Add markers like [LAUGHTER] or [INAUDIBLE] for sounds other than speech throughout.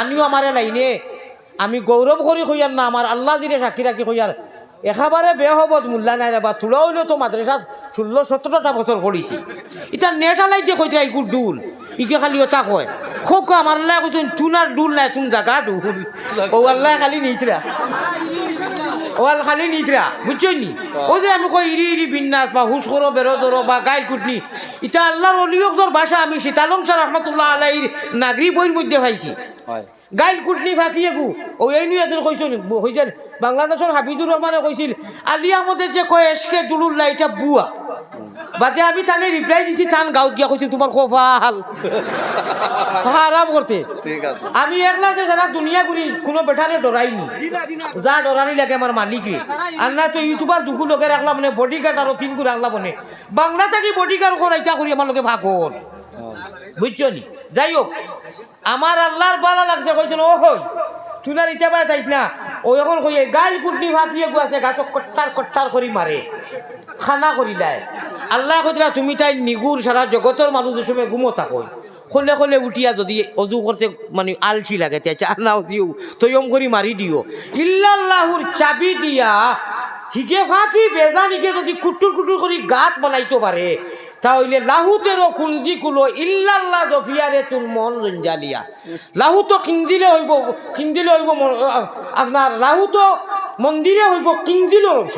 আনিও আমারে লাইনে। আমি গৌরব করি কইয়ার না, আমার আল্লাহ জিরে সাক্ষী রাখি কইয়ার। একেবারে বে হবত মূল্যা নাই বা তুলা হইলেও তো মাদ্রাসাত ষোলো সতেরোটা বছর পড়িছি। এটা নেটা লাই দিয়ে কইতে ইকুর ডুল ইকে খালি ওটা কয়, খোক আমার আল্লাহ কইছেন, তুনার ডুল নাই, তুন জাগা ডুল ও আল্লাহ খালি নিতরা। ওয়াল খালি নিদ্রা বুঝছ নি? ও যে আমি কই ইরি ইরি বিন্যাস বা হুশ করো, বেরো ধরো বা গাইল কুটনি এটা আল্লাহর অলিয়কর ভাষা আমি সীতালং স্যার রহমতুল্লাহ আলাইর নাগরি বইয়ের মধ্যে হয় গাইল কুটনি ফাঁকিয়ে গু ও এই নিয়ে এদের কইছেন হইছেন বাংলাদেশের হাফিজুর রহমানে কইছিল আলিয়া মধ্যে যে কয় এসকে দুলুল্লাহ এটা বুয়া। বাদে আমি তানে রিপ্লাই দিছি তান গাঁত গিয়া কইছি তোমার কফাল [LAUGHS] আরাম করতে ঠিক আছে। আমি একলা যে সারা দুনিয়া ঘুরি কোনো বেটারে ডরাইনি যা ডরানি লাগে আমার মালিক। আর না তো ইউটিউবার দুগু লোকে রাখলাম মানে বডি গার্ড আরও তিন করে রাখলাম মানে। বাংলা থাকি বডি গার্ড করাইতা করি আমার লোকে ভাগর বুঝছ নি? যাই হোক আমার আল্লাহর বালা লাগছে কইছেন ও হই ইচ্ছা পায় চাইছ না? ও এখন কই গাইল কুটনি ভাগিয়ে গুয়াছে, গাছ কট্টার কট্টার করি মারে, খানা করি দেয় আল্লাহ কইতরা তুমি তাই নিগুর সারা জগতের মানুষ সময় ঘুমোতা কই খোলে খোলে উঠিয়া যদি অজু করতে মানে আলচি লাগে, তে চা নাও দিও তৈয়ম করি মারি দিও। ইল্লাল্লাহুর চাবি দিয়া, হিগে ফাঁকি, বেজান হিগে যদি কুটুর কুটুর করি গাত বানাইতে পারে। তাহলে লাহুতেরও কুঞ্জি কুলো ইল্লাল্লাহ জফিয়ারে তুল মন রঞ্জালিয়া। লাহু তো কিঞ্জিলে হইব কিঞ্জিলে হইব আপনার লাহু তো মন্দিরে হইব কিঞ্জিলের অংশ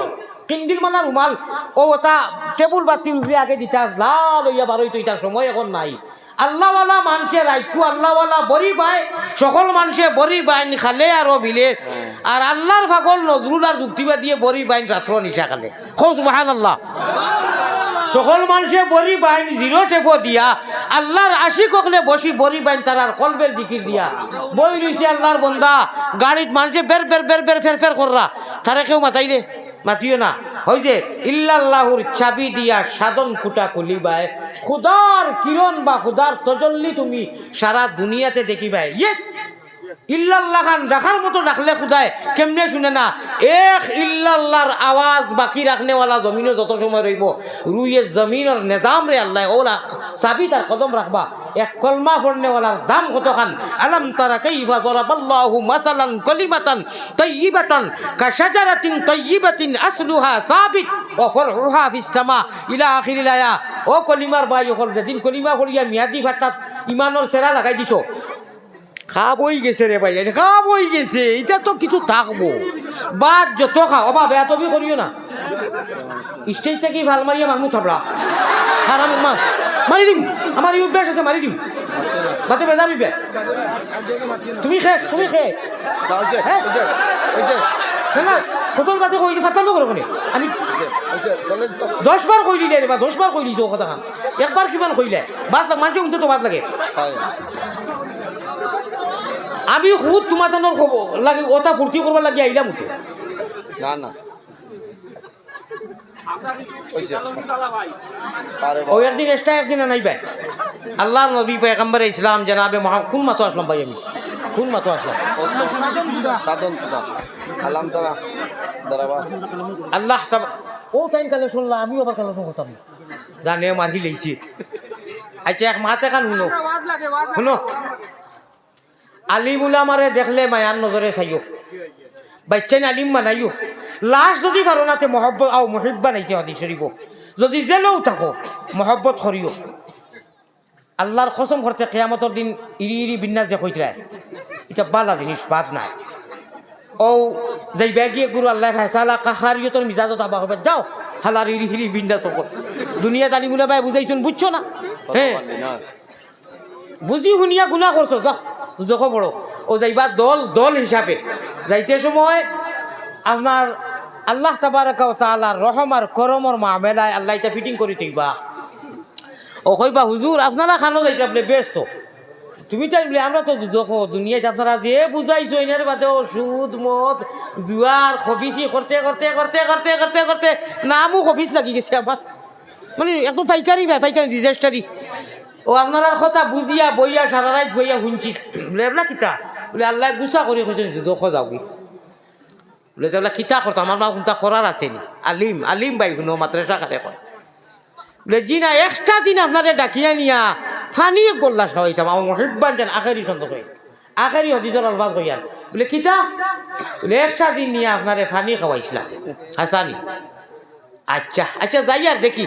কিন্দিল মানে রুমাল। ও ওটা টেবুল বাতি উপরে আগে দিতা লাল হইয়া বারোই তো ইটার সময় এখন নাই। আল্লাহওয়ালা মানুষে রাইকু আল্লাহওয়ালা বড়ি বাই সকল মানুষে বড়ি বাইন খালে আর বিলে। আর আল্লাহর ফাগল নজরুল আর যুক্তিবা দিয়ে বড়ি বাইন রাত্র নিশা খালে। খোঁজ মহান আল্লাহ সকল মানুষে বড়ি বাইন জিরো টেপো দিয়া। আল্লাহর আশি কখলে বসি বড়ি বাইন তারার কলবের দিকির দিয়া। বই রইছে আল্লাহর বন্দা। গাড়িত মানুষে বের বের বের বের, ফের ফের কররা। তারা কেউ মাতাইলে? মাতিও না। ওই যে, ইল্লাল্লাহুর চাবি দিয়া সাধন কুটা খুলিবায় খুদার কিরণ বা খুদার তজল্লি তুমি সারা দুনিয়াতে দেখিবাই। ইয়েস ইল্লাল্লাহ রাখার মতো রাখলে কেমনে শুনে না? এক ইল্লাল্লাহর আওয়াজ বাকি রাখনেওয়ালা যত সময় রইব, রুইয়ে জমিনের নেজাম রে আল্লাহ, ওলা চাবি তার কদম রাখবা। এক কলমা পড়নেওয়ালার দাম কত খান আলাম তারা মাসালান, কলিমাতান কাশাজারাতিন আসলুহা সাবিত ইলা ও কলিমার ওকল যেদিন কলিমা করিয়া মিয়াদি ফাটাত, ইমানের সেরা লাগাই দিছো। খাবই গেছে রে ভাই খাবই গেছে এটা তো কিছু থাকব। বাদ যত খাও অবা বেয়া তবি করিও না। স্টেজ থেকে ভালো মারিয়া মারমু থাবড়া হারাম মা মারি দিম আমার এই অভ্যাস আছে মারি দিম। মাতে বেজার দিবে তুমি খে তুমি খে। না না কতর কই ফাটানো করো কোনে? আমি। দশ বার কই দিলে রে বা দশ বার কই দিছো কথা খান একবার কিমান কইলে? বাদ লাগ মানুষ উঠতে তো বাদ লাগে। আমি খুদ তোমার জানোর খবর লাগে ওটা ফুর্তি করবার লাগে আইলাম উঠে না না। ও একদিন এক্সট্রা একদিন নাই ভাই আল্লাহ নবী পয়গম্বর ইসলাম জনাবে মহা- কোন মাতো আসলাম ভাই আমি? কোন মাতো আসলাম? সাধন পুতা। তারা আল্লাহ ও টাইম কালে শুনলাম আমিও আবার করতাম জানে মারি লেছি। আচ্ছা এক মাতে কান শুনো শুনো। আলিমুলা মারে দেখলে মায়ার নজরে চাইও। বাচ্চান আলিম বানাইও। লাস্ট যদি পারো না তে মহব্বত আও মহিব বানাইছে হাদিস যদি জেলেও থাকো, মহব্বত করিও আল্লাহর কসম করতে কেয়ামতর দিন ইরি ইরি বিন্যাস যে কইতরা এটা বালা জিনিস বাদ নাই। ও যাই ব্যাগিয়ে গুরু আল্লাহ ফেসালা কাহারিও তোর মিজাজত আবা হবে যাও। হালার ইরি হিরি বিন্যাস ওপর দুনিয়া জানি বলে ভাই বুঝাইছুন বুঝছ না? হ্যাঁ বুঝি শুনিয়া গুণা করছ যাও দুজক বড় ও যাইবা দল দল হিসাবে। যাইতে সময় আপনার আল্লাহ তাবারাকা তাআলার রহম আর করমর মামেলায় আল্লাহ এটা ফিটিং করে থাকবা ও কইবা, হুজুর, আপনারা খানো যাইতে, আপনি ব্যস্ত। তুমি তাই বলে আমরা তো দেখো দুনিয়াতে আপনারা যে বুঝাইছো, এনের বাদে সুদ মদ, জুয়ার, খবিসি করতে করতে করতে করতে করতে করতে, নামও খবিস লাগি গেছে আমার। মানে একদম পাইকারি ভাই পাইকারি রেজিস্টারি ও আপনার কথা বুঝিয়া, বইয়া, সারা রাত বইয়া শুনছি। বলে এবলা কিতা? বলে, আল্লাহ গুছা করে কৈছেন দুখ যাও কি? বলে এবলা কিতা করতো আমার মা কোনটা করার আছে নি? আলিম আলিম বাই শুনো মাদ্রাসা খালে কয়। বলে জি না এক্সট্রা দিন আপনারে ডাকিয়া নিয়া ফানি গোল্লা খাওয়াইছে আমার মহিব্বান যেন আখেরি সন্দেহ হয়ে আখেরি হদিজর আলবাজ কইয়ার বলে, কিতা? বলে একটা দিন নিয়ে আপনারে ফানি খাওয়াইছিলাম হাসানি আচ্ছা আচ্ছা যাই আর দেখি।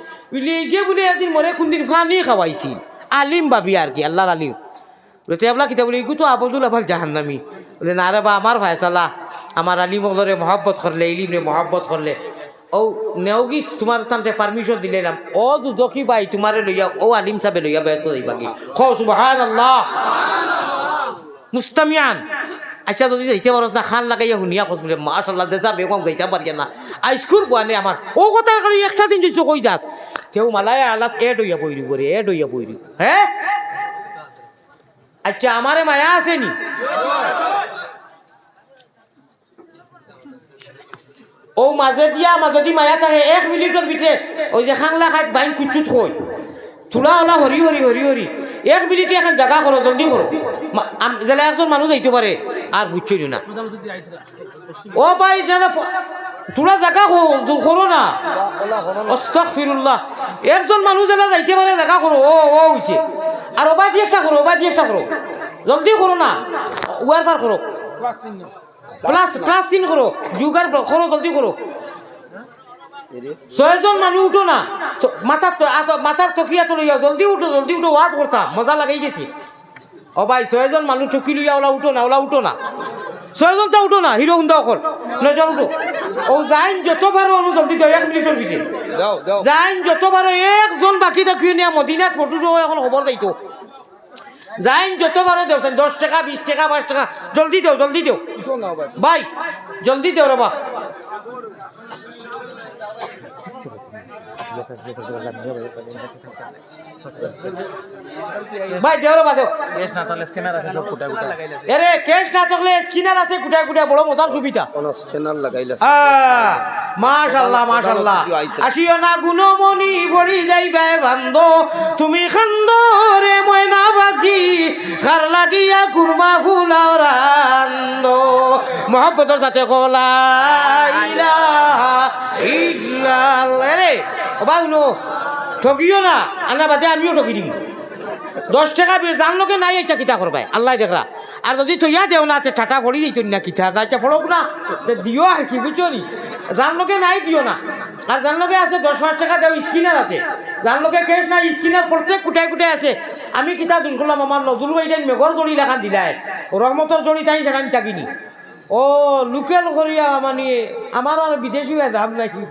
বলে গিয়ে বলে একদিন মনে কোনদিন ফানি খাওয়াইছিল আলিম বাবি আর কি, আল্লাহর আলিম। বলে তেবলা কিতা বলে, ইগু তো আবদুল আবার জাহান্নামি। বলে, না রে বা, আমার ভাইসালা আমার আলী মগলরে মহব্বত করলে, ইলিমরে মহব্বত করলে। ও নেওগি তোমার তান্তে পারমিশন দিলাম ও দুদকি ভাই, তোমারে লইয়া, ও আলিম সাহেবে লইয়া ব্যস্ত দিবা কি খো সুবহান আল্লাহ মুস্তামিয়ান। আচ্ছা যদি যাইতে পারো না, খান লাগাইয়া শুনিয়া খোঁজ বলে মাশাল্লাহ যে যাবে কম যাইতে পারি না। আইসকুর বুয়া নে আমার? ও, কথা করে একটা দিন দিছো, কই যাস? কেউ মালায় আলাদ এড হইয়া বইরি করে এড হইয়া বইরি হ্যাঁ আচ্ছা আমারে মায়া আসেনি ও মাঝে দিয়া মাজদি মায়া থাকে, এক মিনিটের ভিতরে ওই যে খাংলা খাই বাইন কুচুত হই। থুলা ওলা হরি হরি হরি হরি। এক মিনিটে এখন জাগা করো জলদি করো। যেন একজন মানুষ যাইতে পারে। আর বুঝছই না। ও ভাই যেন তোরা জাগা করো না। অস্তাগফিরুল্লাহ। একজন মানুষ যেন যাইতে পারে জাগা করো। ও ও হইছে। আর ওবা দিয়ে একটা করো ওবা দিয়ে একটা করো। জলদি করো না। ওয়ার পার করো। প্লাস প্লাস চিন করো। যুগার করো জলদি করো। ছয়জন মানুষ উঠো না। মাথার মাথার তকিয়া তো লইয়া জলদি উঠো জলদি উঠো ওয়াদ করতাম মজা লাগাই গেছি। ও ভাই ছয়জন মানুষ ঠকি লইয়া ওলা উঠো না ওলা উঠো না। ছয়জন তো উঠো না হিরো হুন্দা অকল। নজন উঠো। ও যাইন যত পারো অনু জলদি দাও এক মিনিটের ভিতরে যাইন যত পারো একজন বাকি থাকিও নিয়ে মদিনাত ফটো সহ এখন খবর যাইতো। যাইন যত পারো দেও দশ টাকা বিশ টাকা পাঁচ টাকা জলদি দেও জলদি দেও। ভাই। জলদি দেও রবা ভাই দেও রবা দেও কেস না তাহলে স্ক্যানার আছে সব ফুটা ফুটা এরে ক্যাশ না থাকলে স্কিনার আছে কুটায় কুটায় বড় মজার সুবিধা। কোন স্ক্যানার লাগাইলা আহ, মাশাল্লাহ মাশাল্লাহ। আসিও না গুণমণি ভরি যাইবে বান্ধ তুমি খান্দ রে ময়না বাকি খার লাগিয়া কুরমা ফুলাও রান্দ। মহব্বতর সাথে কলা ঠকিও না আনা বাদে আমিও ঠকি দিম। দশ টাকা বিল জান লোকে নাই এটা কিতা করবাই? আল্লাহ দেখরা আর যদি তৈয়া দেও না টাটা ফড়ি দিত না কিতা। আচ্ছা ফড়ক না দিও আর কি বুঝছ নি? জান লোকে নাই দিও না। আর জান লোকে আছে, দশ পাঁচ টাকা দেও স্কিনার আছে। জান লোকে কেস নাই স্কিনার প্রত্যেক কুটায় কুটায় আছে। আমি কিতা দুষ করলাম আমার নজরুল ভাই মেঘর জড়ি লেখান দিলাই। রহমতর জড়ি তাই সেখানে থাকিনি ও লোকেল করিয়া মানে আমার আর বিদেশি যাম নাকি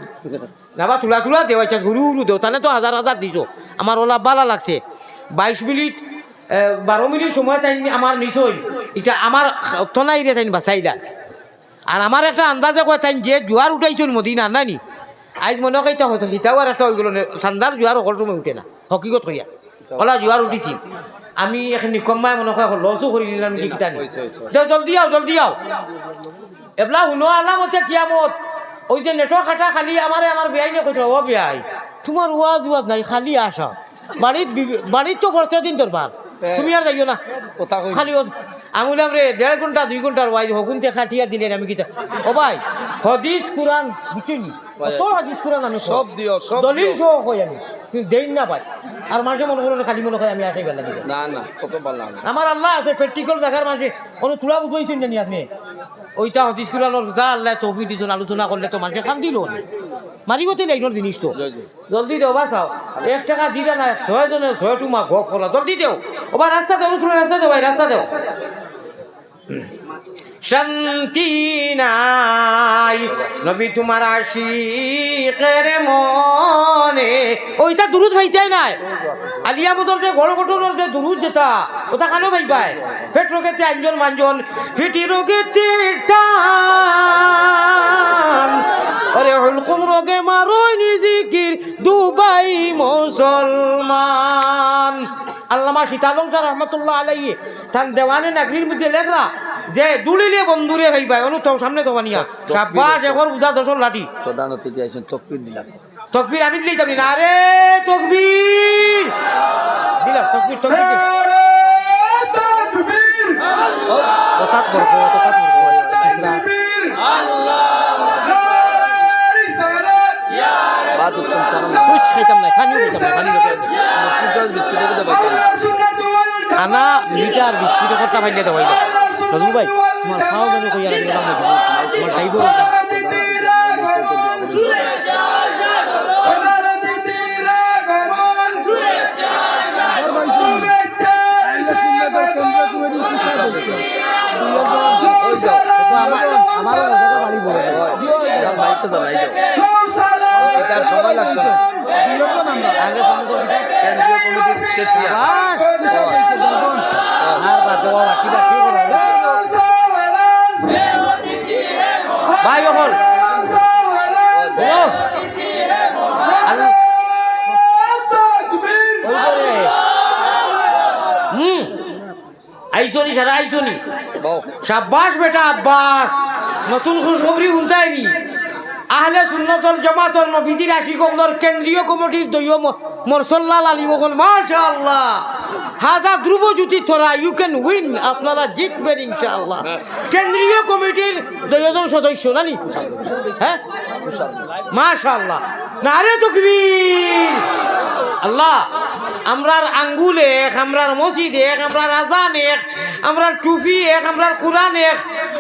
নাবা তুলা তুলা দেও আচ্ছা ঘুরু ঘুরু দেও তাহলে তো হাজার হাজার দিছো। আমার ওলা বালা লাগছে। বাইশ মিনিট বারো মিনিট সময় তাই আমার নিশ্চয় এটা আমার তনাই রে তাই বাসাইলা আর আমার একটা আন্দাজে কয় তাই যে জোয়ার উঠাইছিল মদিনা নানি আজ মনে হয় এটা হয়তো হিতাও আর একটা হয়ে গেল ঠান্ডার জোয়ার অকল সময় উঠে না হকিকত কইয়া। ওলা জোয়ার উঠিছি আমি এখন নিকম্মাই মনে হয় লসও করে দিলাম কি কিতা নি হইছে, হইছে। যাও জলদি আও জলদি আও। এবলা শুনো আলামতে কিয়ামত। ওই যে নেটও খাটা খালি আমারে আমার বেআই কইতো ও বেআই তোমার ওয়াজ ওয়াজ নাই খালি আসা বাড়িত বাড়িত তো পড়তে দিন তোর বার তুমি আর যাইও না। খালি আমি বললাম রে দেড় ঘণ্টা দুই ঘণ্টার ওয়াইজ হকুনতে খাটিয়া দিলেন আমি কিতা ও ভাই। হদিস কুরআন বুঝছিনি? কত হদিস কুরআন আমি সব দিও সব দলিল সহ কই আমি? কিন্তু দেই না পাই। আর মাঝে মনে করো খালি মনে হয় আমি আসাই বেলা দিকে। না না কত আমার আল্লাহ আছে প্র্যাকটিক্যাল দেখার মাঝে। কোনো তুলা বুঝাইছেন জানি আপনি? ওইটা হদিস কুরানোর যা আল্লাহ তৌফিক দিছেন আলোচনা করলে তো মানুষে খান দিল মারিবতে নাই নোর জিনিস তো। জলদি দেও বা চাও এক টাকা দিলে না ছয় জনে ছয় টুমা ঘক করা জলদি দেও। ওবা রাস্তা দেও রাস্তা দেও ভাই রাস্তা দেও। শান্তি নাই নবী তোমার আশিকের মনে। ওইটা দুরুদ ভাইতাই নাই। আলিয়া মদর যে গড় গঠনের যে দুরুদ যেটা, ওটা কেন ভাই পায় পেট রোগেতে আঞ্জন মাঞ্জন ফেটি রোগেতে টান। আরে হলকুম রোগে মারো নিজিকির দুবাই মুসলমান। আল্লামা সীতালং স্যার রহমতুল্লাহ আলাইয়ে তার দেওয়ানে নাগরির মধ্যে লেখরা যে দুলিলে বন্ধুরে ভাইবাই অনু তো সামনে তো বানিয়া সাব্বাস এখন বুঝা দশর লাঠি। প্রধান অতিথি আইসেন তকবির দিলাম। তকবির আমি দিলেই যাবি না। আরে তকবির! দিলাম তকবির তকবির। হঠাৎ করব হঠাৎ করব বাদ উৎকম কারণ কুছ খাইতাম না খানিও খাইতাম না খানি লোকে বিস্কুটের কথা বাইতাম আনা লিটার বিস্কুটে করতে পাইলে তো ভাইলে নজরুল ভাই তোমার খাওয়া দাওয়া কইয়া রাখলে দাম তোমার ড্রাইভার আমারও বাড়ি বলে। এখন বাইকটা জানাই দাও। আর সময় লাগতো। না আগে কেন্দ্রীয় কমিটির ভাই বলো। হুম। আইসনি সারা আইসনি। সাব্বাস বেটা আব্বাস। নতুন খুশখবরি শুনতাইনি আহলে সুন্নতল জামাতর নবীজির আশিকগুলোর কেন্দ্রীয় কমিটির দলীয় মরসল্লাল আলী মোগল মাশাআল্লাহ। হাজা ধ্রুব জ্যোতি থরা ইউ ক্যান উইন আপনারা জিতবেন ইনশাআল্লাহ। কেন্দ্রীয় কমিটির দলীয়জন সদস্য, নানি? হ্যাঁ? মাশাআল্লাহ। নারে তকবীর। আল্লাহ, আমরার আঙ্গুল এক, আমরার মসজিদ এক, আমরার আজান এক, আমরার টুপি এক, আমরার কোরআন এক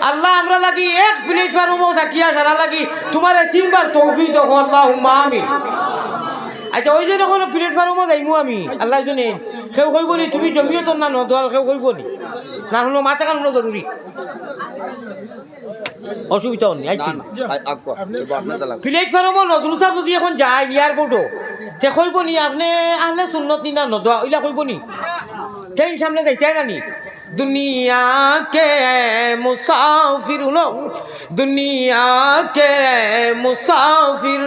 আল্লাহ আমরা লাগি এক প্লেটফর্মও থাকিয়া সারা লাগি তোমার সিম্বার তৌফি দেখো আল্লাহ আমিন। আচ্ছা ওই যে যখন প্লেটফর্মও যাইমু আমি আল্লাহ জনে কেউ কইব নি তুমি জমিও তোর না নদোয়াল কেউ কইব নি? না হলো মাথা কান হলো জরুরি। অসুবিধা নেই আইছি চালাক প্লেটফর্মও নজরুল সাহেব যদি এখন যায় এয়ারপোর্টও তে কইব নি আপনি আহলে সুন্নত নি না নদোয়া ওইলা কইব নি। ট্রেন সামনে যাইতে নানি দুনিয়া কে মুসাফির নো দুনিয়া কে মুসাফির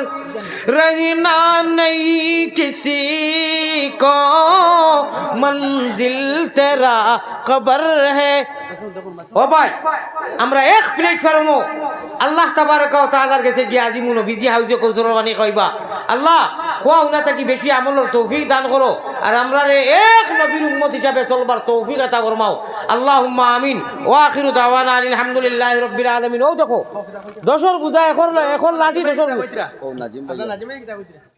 रहना नहीं किसी को मंजिल तेरा कबर है ও ভাই আমরা এক প্ল্যাটফর্মও আল্লাহ তাবারকা ও তাআলার কাছে গিয়ে আজি মুনো বিজি হাউজে কৌশল বানি কইবা আল্লাহ খোয়া উনা থাকি বেশি আমলের তৌফিক দান করো। আর আমরা রে এক নবীর উম্মত হিসাবে চলবার তৌফিক এটা ফরমাও। আল্লাহ আমিন। ও আখির আলহামদুলিল্লাহ রব্বির আলমিন। আলামিন ও দেখো দশর বুঝা এখন এখন লাঠি দশর ও নাজিম ভাই